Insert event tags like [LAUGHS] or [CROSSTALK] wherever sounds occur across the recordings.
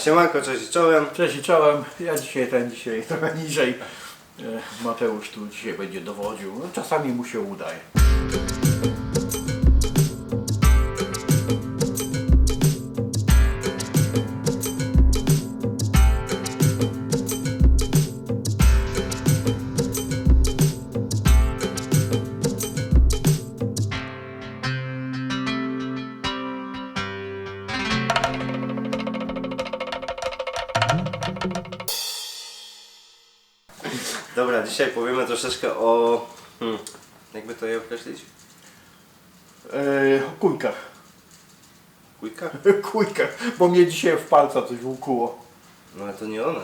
siemanko, cześć i czołem. Cześć czołem. Ja dzisiaj ten, dzisiaj [LAUGHS] trochę niżej. E, Mateusz tu dzisiaj będzie dowodził. No, czasami mu się udaje. Troszeczkę o... Hmm, jakby to je określić? E, o kujkach. Kujka? [LAUGHS] kujkach, bo mnie dzisiaj w palca coś włókuło. No ale to nie one.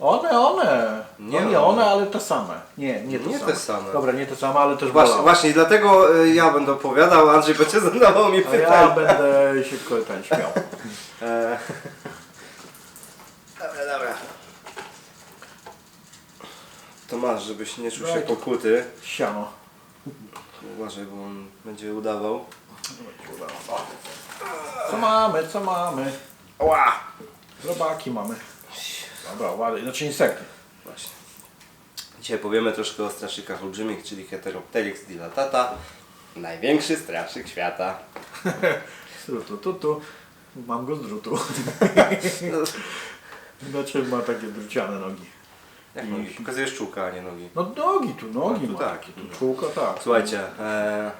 One, one. Nie no nie one. one, ale te same. Nie, nie te Nie same. te same. Dobra, nie te same, ale też Właśnie, bolało. właśnie dlatego y, ja będę opowiadał, Andrzej będzie [LAUGHS] zadawał mi A ja pytania. będę się ten śmiał. [LAUGHS] E... Dobra, dobra. To masz, żebyś nie czuł się Daj pokuty. Siano. Uważaj, bo on będzie udawał. Co mamy, co mamy? Ła! Robaki mamy. Dobra, ładnie. Znaczy insekty. Właśnie. Dzisiaj powiemy troszkę o straszykach olbrzymich, czyli Heteropteryx dilatata. Największy straszyk świata. [LAUGHS] Tu, tu, tu. Mam go z drutu. [LAUGHS] Znaczy ma takie druciane nogi. Jak nogi? Pokazujesz czułka, a nie nogi. No nogi tu, nogi A, tu ma. tak. Tu czółko tak. Słuchajcie, e,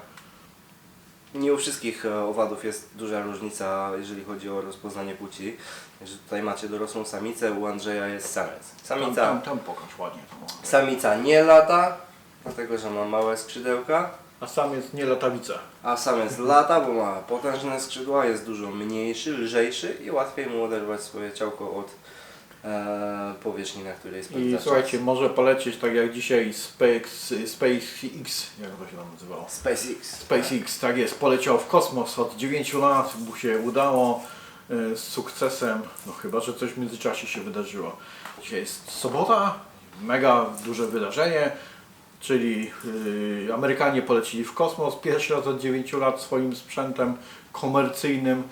nie u wszystkich e, owadów jest duża różnica, jeżeli chodzi o rozpoznanie płci. Że tutaj macie dorosłą samicę, u Andrzeja jest samiec. Tam, Samica, tam, tam pokaż ładnie. to ma. samica nie lata, dlatego że ma małe skrzydełka, A sam jest nie latawica. a samiec lata, bo ma potężne skrzydła, jest dużo mniejszy, lżejszy i łatwiej mu oderwać swoje ciałko od powierzchni, na której spędza I czas. słuchajcie, może polecieć tak jak dzisiaj Space, SpaceX, jak to się tam nazywało? SpaceX. SpaceX, tak jest, poleciał w kosmos od 9 lat, mu się udało e, z sukcesem, no chyba, że coś w międzyczasie się wydarzyło. Dzisiaj jest sobota, mega duże wydarzenie, czyli y, Amerykanie polecili w kosmos pierwszy raz od 9 lat swoim sprzętem komercyjnym.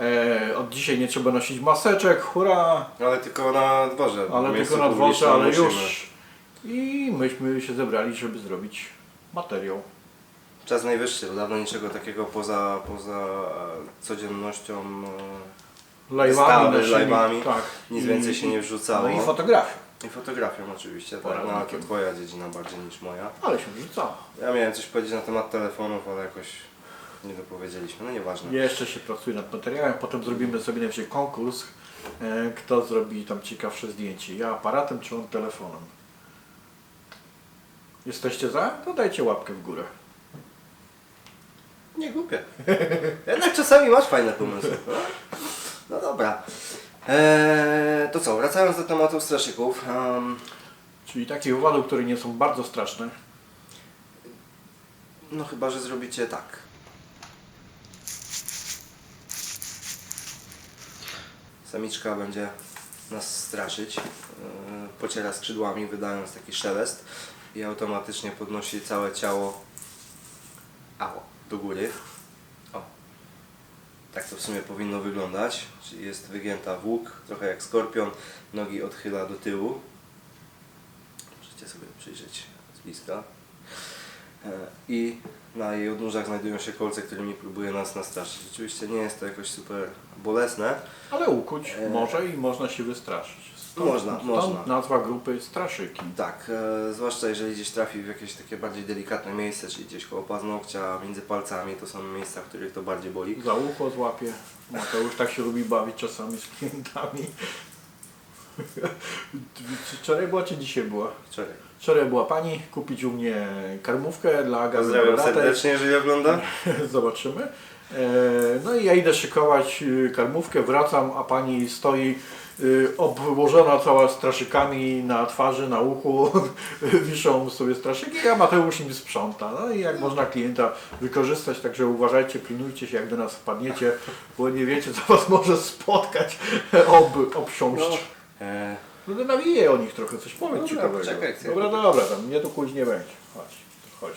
E, od dzisiaj nie trzeba nosić maseczek, hurra! Ale tylko na dworze. Ale tylko na dworze, ale publicznym już. musimy. I myśmy się zebrali, żeby zrobić materiał. Czas najwyższy, bo dawno niczego takiego poza, poza e, codziennością, e, Live'ami, Wystawy, naszymi, live'ami. tak. nic I- więcej się nie wrzucało. No i fotografią. I fotografią oczywiście, tak, no, ale to Poradnikiem. twoja dziedzina bardziej niż moja. Ale się wrzucało. Ja miałem coś powiedzieć na temat telefonów, ale jakoś nie dopowiedzieliśmy, no nieważne. Jeszcze się pracuje nad materiałem, potem zrobimy sobie najwyżej konkurs, e, kto zrobi tam ciekawsze zdjęcie. Ja aparatem czy on telefonem. Jesteście za? To dajcie łapkę w górę. Nie głupie. [LAUGHS] Jednak czasami masz fajne pomysły. No, no dobra. Eee, to co, wracając do tematu straszyków. em, Czyli takich owadów, które nie są bardzo straszne. No chyba, że zrobicie tak. Samiczka będzie nas straszyć. Yy, Pociera skrzydłami, wydając taki szelest i automatycznie podnosi całe ciało ało, do góry. O. Tak to w sumie powinno wyglądać. Czyli jest wygięta w łuk, trochę jak skorpion, nogi odchyla do tyłu. Możecie sobie przyjrzeć z bliska. E, I na jej odnóżach znajdują się kolce, którymi próbuje nas nastraszyć. Rzeczywiście nie jest to jakoś super bolesne. Ale ukuć E. może i można się wystraszyć. Stąd, Można, można. nazwa grupy straszyki. Tak, e, zwłaszcza jeżeli gdzieś trafi w jakieś takie bardziej delikatne miejsce, czyli gdzieś koło paznokcia, między palcami, to są miejsca, w których to bardziej boli. Za ucho złapie. Mateusz tak się lubi bawić czasami z klientami. [LAUGHS] Wczoraj była czy dzisiaj była? Wczoraj. Wczoraj była pani kupić u mnie karmówkę dla gazy Pozdrawiam serdecznie, jeżeli ogląda. [LAUGHS] Zobaczymy. E, No i ja idę szykować y, karmówkę, wracam, a pani stoi y, obłożona cała straszykami na twarzy, na uchu, [LAUGHS] wiszą sobie straszyki, a Mateusz im sprząta. No i jak można klienta wykorzystać, także uważajcie, pilnujcie się jak do nas wpadniecie, bo nie wiecie co was może spotkać, [LAUGHS] ob, obsiąść. E, No to nawiję o nich trochę, coś powiedz Dobra, ciekawego. poczekaj, chcę dobra, dobra, tam mnie tu kuć nie będzie. Chodź, chodź.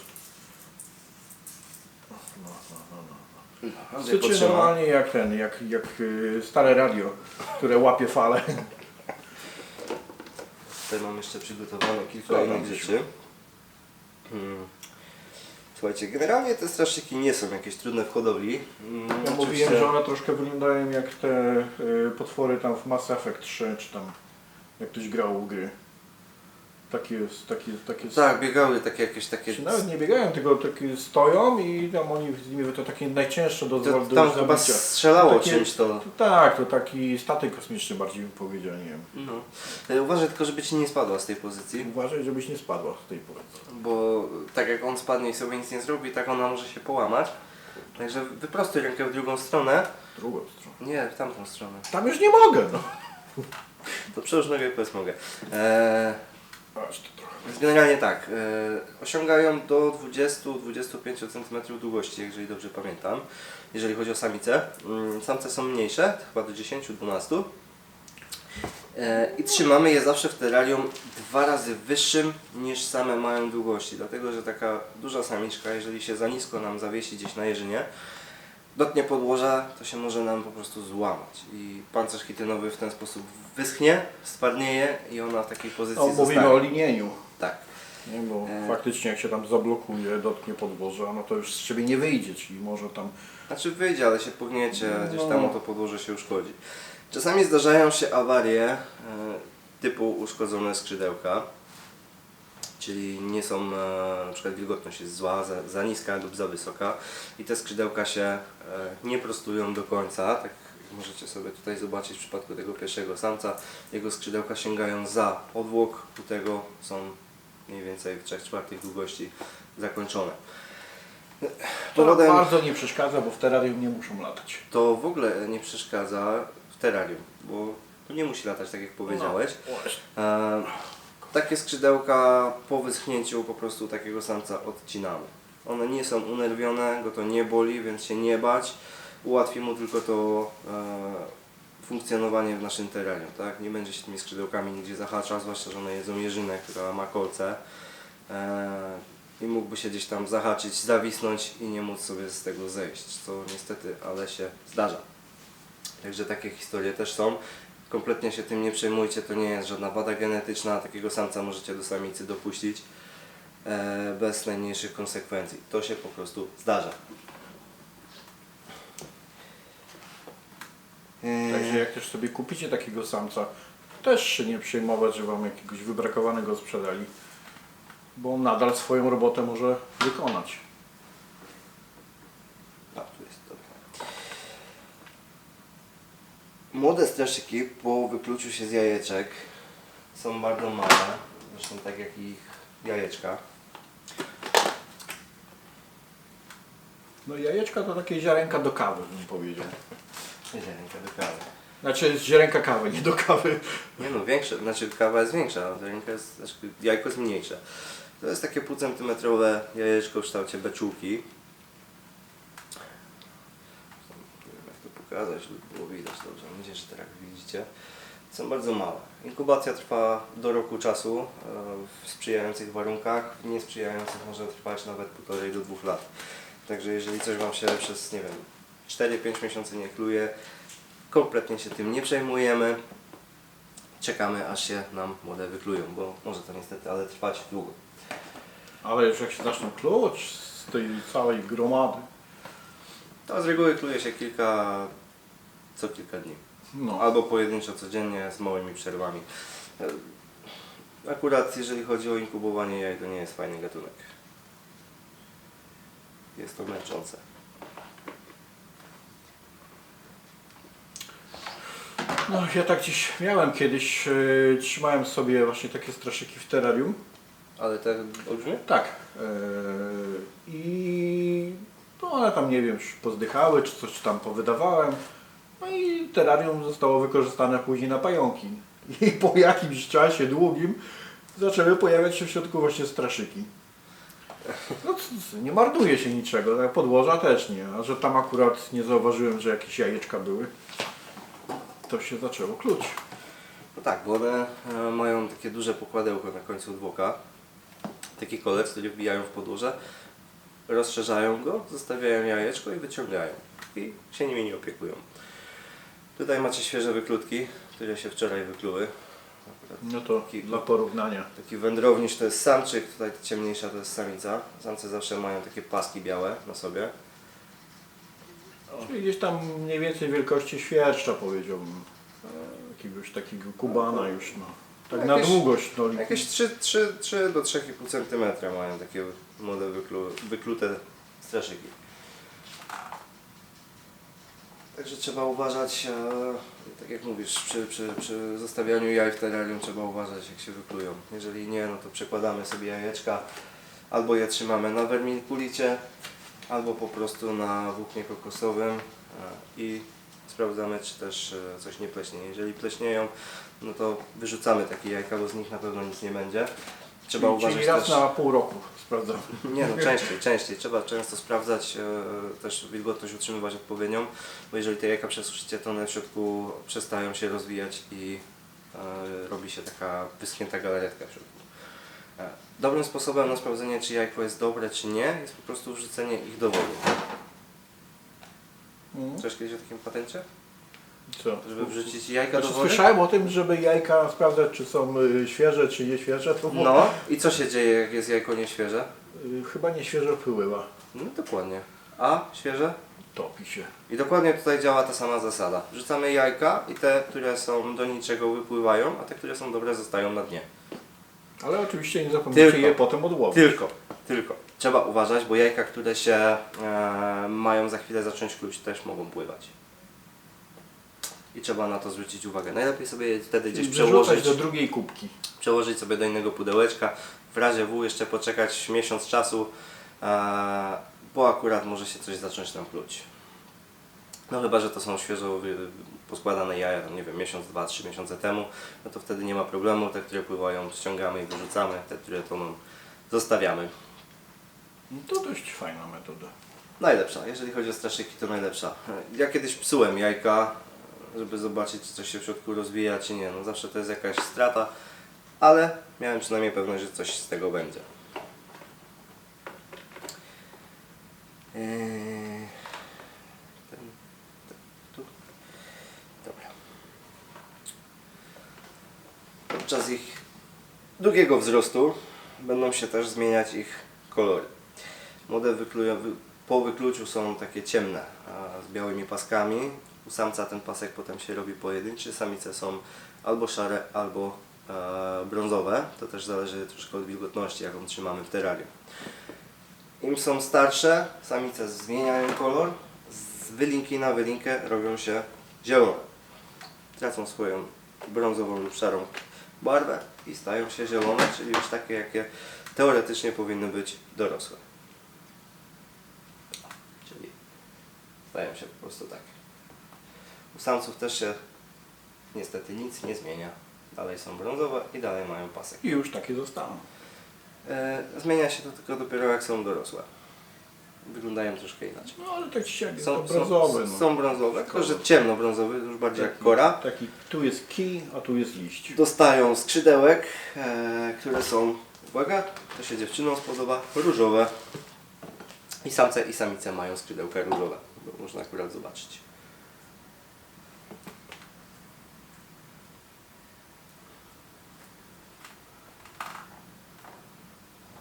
No, no, no, no. Andrzej Syczy potrzyma. normalnie jak ten, jak, jak y, stare radio, które łapie fale. Tutaj mam jeszcze przygotowane kilka Co tam innych rzeczy. Hmm. Słuchajcie, generalnie te straszyki nie są jakieś trudne w hodowli. Mm, Ja oczywiście- mówiłem, że one troszkę wyglądają jak te y, potwory tam w Mass Effect 3, czy tam jak ktoś grał w gry. Takie jest, takie, takie Tak, biegały takie jakieś takie... Czy nawet nie biegają, tylko takie stoją i tam oni z nimi to takie najcięższe do, To, do tam chyba zabicia. strzelało Takie- czymś to. Tak, to taki statek kosmiczny bardziej bym powiedział, nie wiem. No. E, Uważaj tylko, żeby ci nie spadła z tej pozycji, Uważaj, żebyś nie spadła z tej pozycji. bo tak jak on spadnie i sobie nic nie zrobi, tak ona może się połamać. Także wyprostuj rękę w drugą stronę. Drugą stronę. Nie, w tamtą stronę. Tam już nie mogę, no. To przełóż nogę i powiedz mogę. Eee. Więc generalnie tak, e, osiągają do 20-25 cm długości, jeżeli dobrze pamiętam, jeżeli chodzi o samice. Mm, Samce są mniejsze, chyba do 10-12. E, I trzymamy je zawsze w terrarium dwa razy wyższym niż same mają długości, dlatego że taka duża samiczka, jeżeli się za nisko nam zawiesi gdzieś na jeżynie, dotknie podłoża, to się może nam po prostu złamać i pancerz chitynowy w ten sposób wyschnie, spadnieje i ona w takiej pozycji No, mówimy zostanie. o linieniu. Tak. Nie, bo E. faktycznie jak się tam zablokuje, dotknie podłoża, no to już z siebie nie wyjdzie, czyli może tam... Znaczy wyjdzie, ale się pogniecie, gdzieś No. tam o to podłoże się uszkodzi. Czasami zdarzają się awarie e, typu uszkodzone skrzydełka, czyli nie są, e, na przykład wilgotność jest zła, za, za niska lub za wysoka i te skrzydełka się e, nie prostują do końca, tak możecie sobie tutaj zobaczyć w przypadku tego pierwszego samca, jego skrzydełka sięgają za odwłok, u tego są mniej więcej w 3 czwartych długości zakończone. To Powodem- bardzo nie przeszkadza, bo w terrarium nie muszą latać. to w ogóle nie przeszkadza w terrarium, bo to nie musi latać tak jak powiedziałeś. No, takie skrzydełka po wyschnięciu po prostu takiego samca odcinamy. One nie są unerwione, go to nie boli, więc się nie bać. Ułatwi mu tylko to e, funkcjonowanie w naszym terrarium. Tak? Nie będzie się tymi skrzydełkami nigdzie zahaczał, zwłaszcza, że one jedzą jeżynę, która ma kolce. E, I mógłby się gdzieś tam zahaczyć, zawisnąć i nie móc sobie z tego zejść, co niestety, ale się zdarza. Także takie historie też są. Kompletnie się tym nie przejmujcie, to nie jest żadna wada genetyczna, takiego samca możecie do samicy dopuścić e, bez najmniejszych konsekwencji. To się po prostu zdarza. E, Także jak też sobie kupicie takiego samca, też się nie przejmować, że Wam jakiegoś wybrakowanego sprzedali, bo on nadal swoją robotę może wykonać. A, tu jest dobra. Młode straszyki po wykluciu się z jajeczek są bardzo małe, zresztą tak jak ich jajeczka. No jajeczka to takie ziarenka do kawy, bym powiedział. Ziarenka do kawy. Znaczy ziarenka kawy, nie do kawy. Nie no, większe, znaczy kawa jest większa, a ziarenka jest, znaczy jajko jest mniejsze. To jest takie półcentymetrowe jajeczko w kształcie beczułki. Nie wiem jak to pokazać, żeby było widać dobrze. Mam nadzieję, że teraz widzicie. Są bardzo małe. Inkubacja trwa do roku czasu e, w sprzyjających warunkach. W niesprzyjających może trwać nawet półtorej do dwóch lat. Także jeżeli coś Wam się przez, nie wiem, 4-5 miesięcy nie kluje, kompletnie się tym nie przejmujemy. Czekamy aż się nam młode wyklują, bo może to niestety, ale trwać długo. Ale już jak się zaczną kluć z tej całej gromady, To z reguły kluje się kilka, co kilka dni. no. Albo pojedynczo codziennie z małymi przerwami. Akurat jeżeli chodzi o inkubowanie jaj, to nie jest fajny gatunek. Jest to męczące. No, ja tak gdzieś miałem kiedyś, e, trzymałem sobie właśnie takie straszyki w terrarium. Ale te olbrzymie? Tak. e, I no one tam nie wiem, już pozdychały, czy coś tam powydawałem. Terrarium zostało wykorzystane później na pająki. I po jakimś czasie długim zaczęły pojawiać się w środku właśnie straszyki. No nie marnuje się niczego, tak, podłoża też nie, a że tam akurat nie zauważyłem, że jakieś jajeczka były, to się zaczęło kluć. No tak, bo one e, mają takie duże pokładełko na końcu dwoka. Taki kolec, który wbijają w podłoże, rozszerzają go, zostawiają jajeczko i wyciągają. i się nimi nie opiekują. Tutaj macie świeże wyklutki, które się wczoraj wykluły. No to dla porównania. Taki wędrowniś to jest samczyk, tutaj ta ciemniejsza to jest samica. Samce zawsze mają takie paski białe na sobie. Czyli gdzieś tam mniej więcej wielkości świerszcza powiedziałbym. E, Jakiegoś takiego kubana już no. Tak na Jakieś- długość. No, Jakieś 3, 3, 3 do 3,5 cm mają takie młode wyklu, wyklute straszyki. Także trzeba uważać, e, tak jak mówisz, przy, przy, przy zostawianiu jaj w terrarium trzeba uważać jak się wyklują. Jeżeli nie, no to przekładamy sobie jajeczka, albo je trzymamy na vermiculicie, albo po prostu na włóknie kokosowym e, i sprawdzamy czy też e, coś nie pleśnie. Jeżeli pleśnieją, no to wyrzucamy takie jajka, bo z nich na pewno nic nie będzie. Trzeba czyli, uważać czyli raz też... na pół roku sprawdzam. Nie no, [LAUGHS] częściej, częściej. Trzeba często sprawdzać, e, też wilgotność utrzymywać odpowiednią, bo jeżeli te jajka przesuszycie, to one w środku przestają się rozwijać i e, robi się taka wyschnięta galaretka w środku. E, dobrym sposobem na sprawdzenie, czy jajko jest dobre, czy nie, jest po prostu wrzucenie ich do wody. Mhm. Słyszałeś kiedyś o takim patencie? Co? Żeby wrzucić jajka do Znaczy, wody? słyszałem o tym, żeby jajka sprawdzać, czy są y, świeże, czy nie świeże. To było- No i co się dzieje, jak jest jajko nieświeże? y, chyba nie świeże pyływa. No dokładnie. A świeże? Topi się. I dokładnie tutaj działa ta sama zasada. Wrzucamy jajka i te, które są do niczego wypływają, a te, które są dobre zostają na dnie. Ale oczywiście nie zapomnijcie Tylko. je potem odłowić. Tylko, tylko. Trzeba uważać, bo jajka, które się e, mają za chwilę zacząć kluć, też mogą pływać. I trzeba na to zwrócić uwagę. Najlepiej sobie wtedy gdzieś wyrzucać przełożyć, do drugiej kubki. przełożyć sobie do innego pudełeczka. W razie W jeszcze poczekać miesiąc czasu, bo akurat może się coś zacząć tam pluć. No chyba, że to są świeżo poskładane jaja, nie wiem, miesiąc, dwa, trzy miesiące temu, no to wtedy nie ma problemu. Te, które pływają, ściągamy i wyrzucamy, te, które toną, zostawiamy. No to dość fajna metoda. Najlepsza, jeżeli chodzi o straszyki, to najlepsza. Ja kiedyś psułem jajka, żeby zobaczyć, czy coś się w środku rozwija, czy nie. No zawsze to jest jakaś strata, ale miałem przynajmniej pewność, że coś z tego będzie. Eee, ten, ten, tu. Dobra. Podczas ich długiego wzrostu będą się też zmieniać ich kolory. Młode wyklują, wy, po wykluciu są takie ciemne, a z białymi paskami. U samca ten pasek potem się robi pojedynczy, samice są albo szare, albo e, brązowe. To też zależy troszkę od wilgotności, jaką trzymamy w terrarium. Im są starsze, samice zmieniają kolor, z wylinki na wylinkę robią się zielone. Tracą swoją brązową lub szarą barwę i stają się zielone, czyli już takie, jakie teoretycznie powinny być dorosłe. Czyli stają się po prostu takie. U samców też się niestety nic nie zmienia. Dalej są brązowe i dalej mają pasek. I już takie zostaną. E, zmienia się to tylko dopiero jak są dorosłe. Wyglądają troszkę inaczej. No ale tak jak jest Są, to brązowe. są, no. są brązowe, tylko że ciemnobrązowy, już bardziej jak kora. Taki, tu jest kij, a tu jest liść. Dostają skrzydełek, e, które są, uwaga, to się dziewczynom spodoba, różowe. I samce i samice mają skrzydełka różowe, bo można akurat zobaczyć.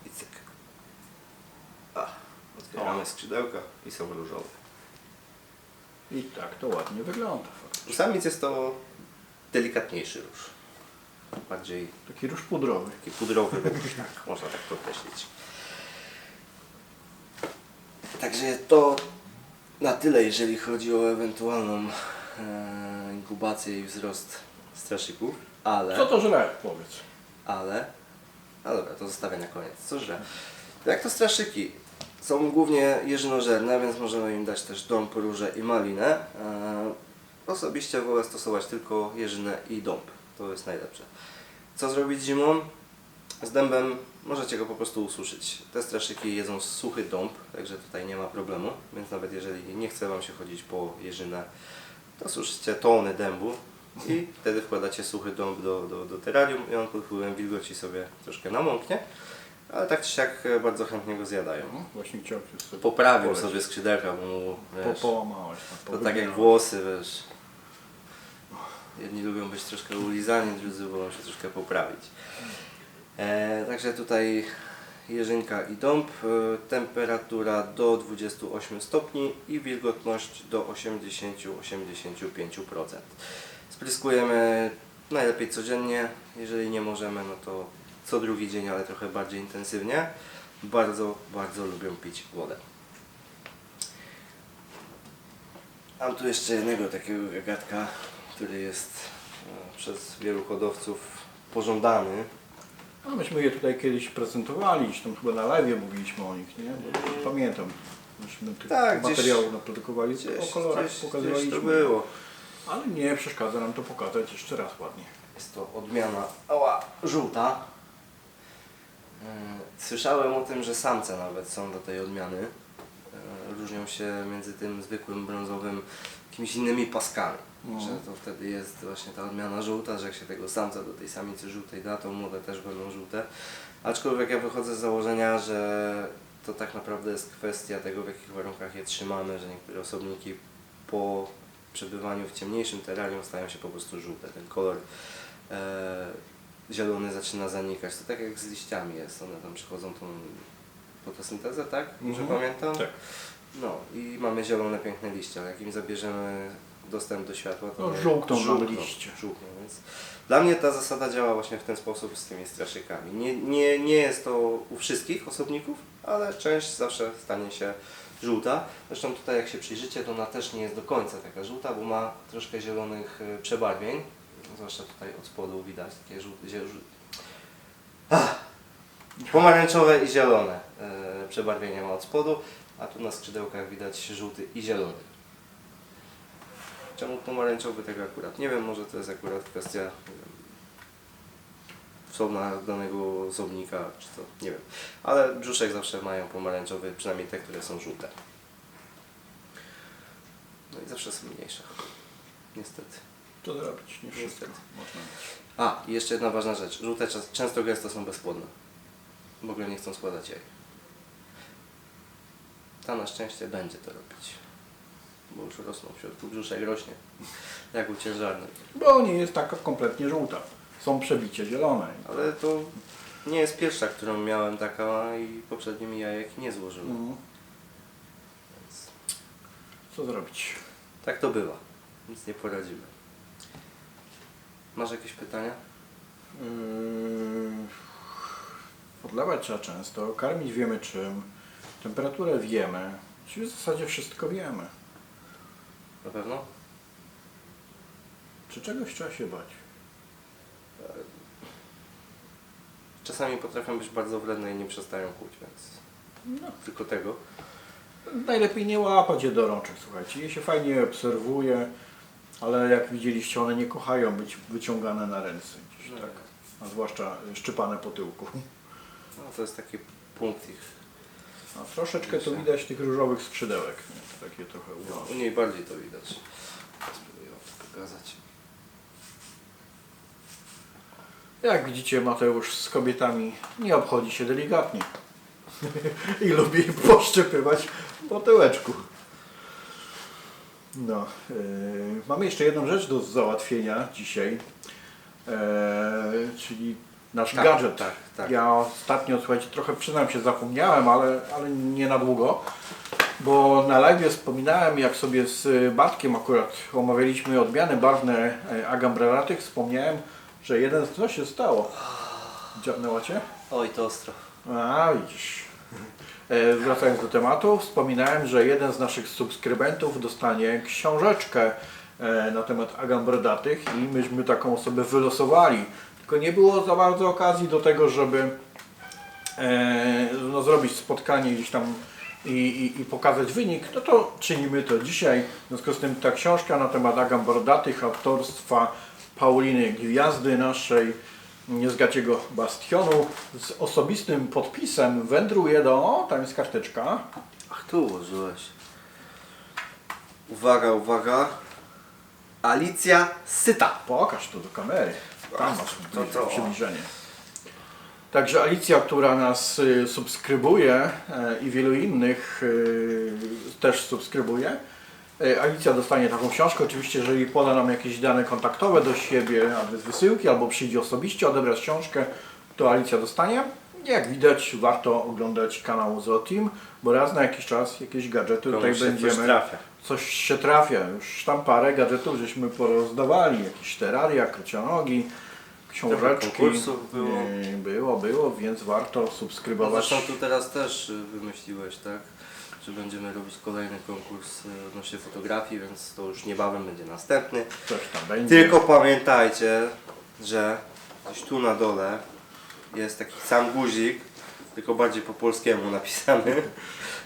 I cyk. A, O. skrzydełka i są różowe. I tak to ładnie wygląda. U samic jest to delikatniejszy róż. Bardziej Taki róż pudrowy. taki pudrowy róż, [LAUGHS] tak, można tak to określić. Także to na tyle, jeżeli chodzi o ewentualną e, inkubację i wzrost straszyków, ale... Co to żre, powiedz. ale. A dobra, to zostawię na koniec. Co że? Jak to straszyki? Są głównie jeżynożerne, więc możemy im dać też dąb, róże i malinę. E, osobiście wolę stosować tylko jeżynę i dąb. To jest najlepsze. Co zrobić zimą? Z dębem możecie go po prostu ususzyć. Te straszyki jedzą suchy dąb, także tutaj nie ma problemu. Więc nawet jeżeli nie chce Wam się chodzić po jeżynę, to suszycie tony dębu i wtedy wkładacie suchy dąb do, do, do terrarium i on pod wpływem wilgoci sobie troszkę namąknie ale tak czy siak e, bardzo chętnie go zjadają. No, właśnie chciałem sobie Poprawił poleć. sobie skrzydełka, bo mu, Po, wiesz, połamałeś. to tak jak włosy, wiesz. Jedni lubią być troszkę ulizani, drudzy wolą się troszkę poprawić. E, także tutaj jeżynka i dąb, e, temperatura do 28 stopni i wilgotność do 80-85%. Spryskujemy najlepiej codziennie, jeżeli nie możemy, no to co drugi dzień, ale trochę bardziej intensywnie. Bardzo, bardzo lubią pić wodę. Mam tu jeszcze jednego takiego gagatka, który jest e, przez wielu hodowców pożądany. No, myśmy je tutaj kiedyś prezentowali, gdzieś tam chyba na live mówiliśmy o nich, nie? Bo pamiętam. Myśmy tych Tak, gdzieś- materiałów naprodukowali, o kolorach gdzieś, gdzieś pokazywaliśmy. to było. Ale nie przeszkadza nam to pokazać jeszcze raz ładnie. Jest to odmiana ała, żółta. E, Słyszałem o tym, że samce nawet są do tej odmiany. E, Różnią się między tym zwykłym brązowym jakimiś innymi paskami. No. Że to wtedy jest właśnie ta odmiana żółta, że jak się tego samca do tej samicy żółtej da, to młode też będą żółte. Aczkolwiek ja wychodzę z założenia, że to tak naprawdę jest kwestia tego, w jakich warunkach je trzymamy, że niektóre osobniki po przebywaniu w ciemniejszym terrarium stają się po prostu żółte. Ten kolor e, zielony zaczyna zanikać. To tak jak z liściami jest. One tam przechodzą tą fotosyntezę, tak? Może Mhm. pamiętam? Tak. No i mamy zielone, piękne liście. ale Jak im zabierzemy dostęp do światła, to No, mamy żółkną, liście. żółkną, więc dla mnie ta zasada działa właśnie w ten sposób z tymi straszykami. Nie, nie, nie jest to u wszystkich osobników, ale część zawsze stanie się żółta. Zresztą tutaj jak się przyjrzycie, to ona też nie jest do końca taka żółta, bo ma troszkę zielonych e, przebarwień. Zwłaszcza tutaj od spodu widać takie żółte. Ach! pomarańczowe i zielone e, przebarwienia ma od spodu, a tu na skrzydełkach widać żółty i zielony. Czemu pomarańczowy tego akurat? Nie wiem, może to jest akurat kwestia nie danego osobnika, czy to, nie wiem. Ale brzuszek zawsze mają pomarańczowy, przynajmniej te, które są żółte. No i zawsze są mniejsze. Niestety. Co zrobić? Nie wszystko Niestety. można mieć. A, i jeszcze jedna ważna rzecz. Żółte czas- często gęsto są bezpłodne. W ogóle nie chcą składać jaj. Ta na szczęście będzie to robić. Bo już rosną w środku, brzuszek rośnie. Jak u ciężarnych. Bo nie jest taka kompletnie żółta. Są przebicie zielone. Ale to nie jest pierwsza, którą miałem taka i poprzednie mi jajek nie złożyły. Mhm. Więc Co zrobić? tak to bywa. Nic nie poradzimy. Masz jakieś pytania? Yy, Podlewać trzeba często, karmić wiemy czym, temperaturę wiemy, czyli w zasadzie wszystko wiemy. Na pewno? Czy czegoś trzeba się bać? Czasami potrafią być bardzo wredne i nie przestają kłuć, więc No, tylko tego. najlepiej nie łapać je do rączek, słuchajcie. Je się fajnie obserwuje, ale jak widzieliście, one nie kochają być wyciągane na ręce. Gdzieś, Nie. tak. A zwłaszcza szczypane po tyłku. No, to jest taki punkt ich. A troszeczkę to widać tych różowych skrzydełek. Nie? Takie trochę No, u niej bardziej to widać. Spróbuję wam to pokazać. Jak widzicie, Mateusz z kobietami nie obchodzi się delikatnie. [LAUGHS] I lubi poszczepywać po tyłeczku. No, yy, mamy jeszcze jedną rzecz do załatwienia dzisiaj, yy, czyli nasz Tak, gadżet. tak, tak. Ja ostatnio, słuchajcie, trochę przyznam się, zapomniałem, ale, ale nie na długo, bo na live wspominałem, jak sobie z Bartkiem akurat omawialiśmy odmiany barwne e, agambreraty, wspomniałem, że jeden, co się stało? Dziabnęła Cię? Oj, to ostro. A, widzisz. E, Wracając do tematu, wspominałem, że jeden z naszych subskrybentów dostanie książeczkę e, na temat agambredatych i myśmy taką sobie wylosowali. Tylko nie było za bardzo okazji do tego, żeby e, no, zrobić spotkanie gdzieś tam i, i, i pokazać wynik, no to czynimy to dzisiaj. W związku z tym ta książka na temat agambredatych autorstwa Pauliny Gwiazdy, naszej niezgaciego bastionu z osobistym podpisem wędruje do, o, tam jest karteczka, Ach, tu ułożyłeś. Uwaga, uwaga. Alicja Syta. pokaż to do kamery, tam masz To, to, przybliżenie. Także Alicja, która nas y, subskrybuje e, i wielu innych y, też subskrybuje. E, Alicja dostanie taką książkę, oczywiście jeżeli poda nam jakieś dane kontaktowe do siebie, adres wysyłki, albo przyjdzie osobiście odebrać książkę, to Alicja dostanie. Jak widać, warto oglądać kanał Zoo Team, bo raz na jakiś czas jakieś gadżety tutaj się coś będziemy trafia. coś się trafia. Już tam parę gadżetów żeśmy porozdawali. Jakieś teraria, krocionogi, książeczki. było. Nie, było, było, więc warto No subskrybować. zresztą tu teraz też y, wymyśliłeś, tak? Będziemy robić kolejny konkurs y, odnośnie fotografii, więc to już niebawem będzie następny. Coś tam będzie. Tylko pamiętajcie, że gdzieś tu na dole jest taki sam guzik, tylko bardziej po polskiemu napisany.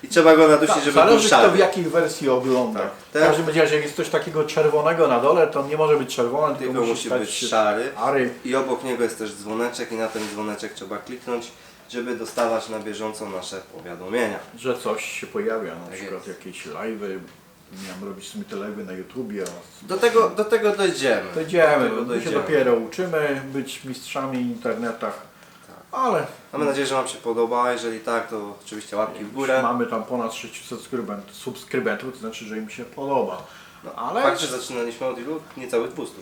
I trzeba go nadusić, Tak, żeby był zależy kto szary. w jakiej wersji ogląda. Tak. W każdym razie, jak jest coś takiego czerwonego na dole, to nie może być czerwone, tylko, Tylko musi, musi być szary. Ary. I obok niego jest też dzwoneczek i na ten dzwoneczek trzeba kliknąć, żeby dostawać na bieżąco nasze powiadomienia. że coś się pojawia, na Tak przykład jakieś live'y. Miałem robić sobie te live'y na YouTubie. a Do tego, do tego dojdziemy. Dojdziemy, Do tego my się dojdziemy. dopiero uczymy być mistrzami w internetach, Tak. ale Mamy nadzieję, że Wam się podoba. Jeżeli tak, to oczywiście łapki w górę. mamy tam ponad 600 subskrybentów, subskrybentów, to znaczy, że im się podoba. No, ale Fakt, że zaczynaliśmy od ilu? Niecałych 200.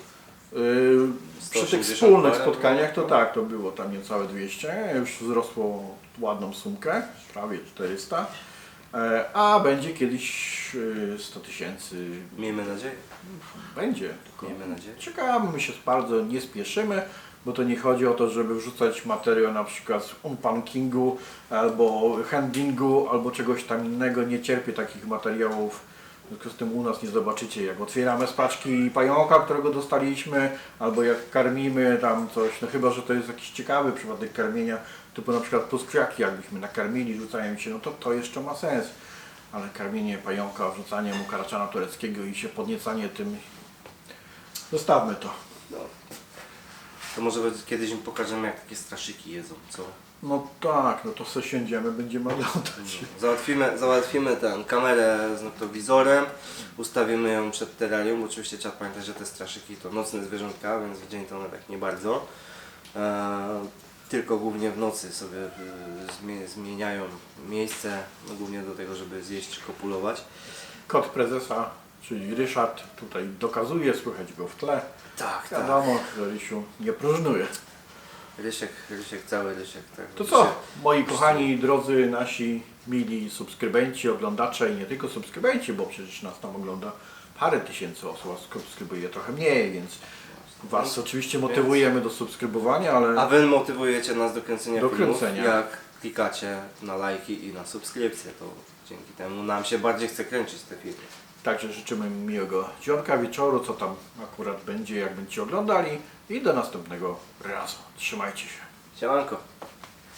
yy, przy tych 180 wspólnych parę spotkaniach to było. tak, to było tam niecałe 200, już wzrosło ładną sumkę, prawie 400, e, a będzie kiedyś yy, 100 tysięcy, Miejmy nadzieję. będzie, tylko Miejmy nadzieję. Czekamy, my się bardzo nie spieszymy, bo to nie chodzi o to, żeby wrzucać materiał na przykład z unpunkingu albo handlingu albo czegoś tam innego. Nie cierpię takich materiałów. W związku z tym u nas nie zobaczycie, jak otwieramy z paczki pająka, którego dostaliśmy, albo jak karmimy tam coś, no chyba, że to jest jakiś ciekawy przypadek karmienia, typu na przykład pluskwiaki, jakbyśmy nakarmili, rzucają się, no to to jeszcze ma sens. Ale karmienie pająka, wrzucanie mu karaczana tureckiego i się podniecanie tym, zostawmy to. No. To może kiedyś im pokażemy, jak takie straszyki jedzą, co? No tak, no to sobie siądziemy, będziemy oglądać. Załatwimy, załatwimy ten kamerę z noktowizorem, ustawimy ją przed terrarium. Oczywiście trzeba pamiętać, że te straszyki to nocne zwierzątka, więc w dzień to one tak nie bardzo. E, tylko głównie w nocy sobie e, zmie- zmieniają miejsce, no głównie do tego, żeby zjeść, kopulować. Kot prezesa, czyli Ryszard, tutaj dokazuje, słychać go w tle. Tak, Wiadomo, że Rysiu nie próżnuje. Rysiek, Rysiek, cały Rysiek. Tak. To co, moi kochani, drodzy nasi mili subskrybenci, oglądacze i nie tylko subskrybenci, bo przecież nas tam ogląda parę tysięcy osób, a subskrybuje trochę mniej, więc Was oczywiście motywujemy do subskrybowania, ale A Wy motywujecie nas do kręcenia Do filmów, kręcenia. jak klikacie na lajki i na subskrypcje, to dzięki temu nam się bardziej chce kręcić te filmy. Także życzymy miłego dzionka, wieczoru, co tam akurat będzie, jak będziecie oglądali i do następnego razu. Trzymajcie się. Siemanko.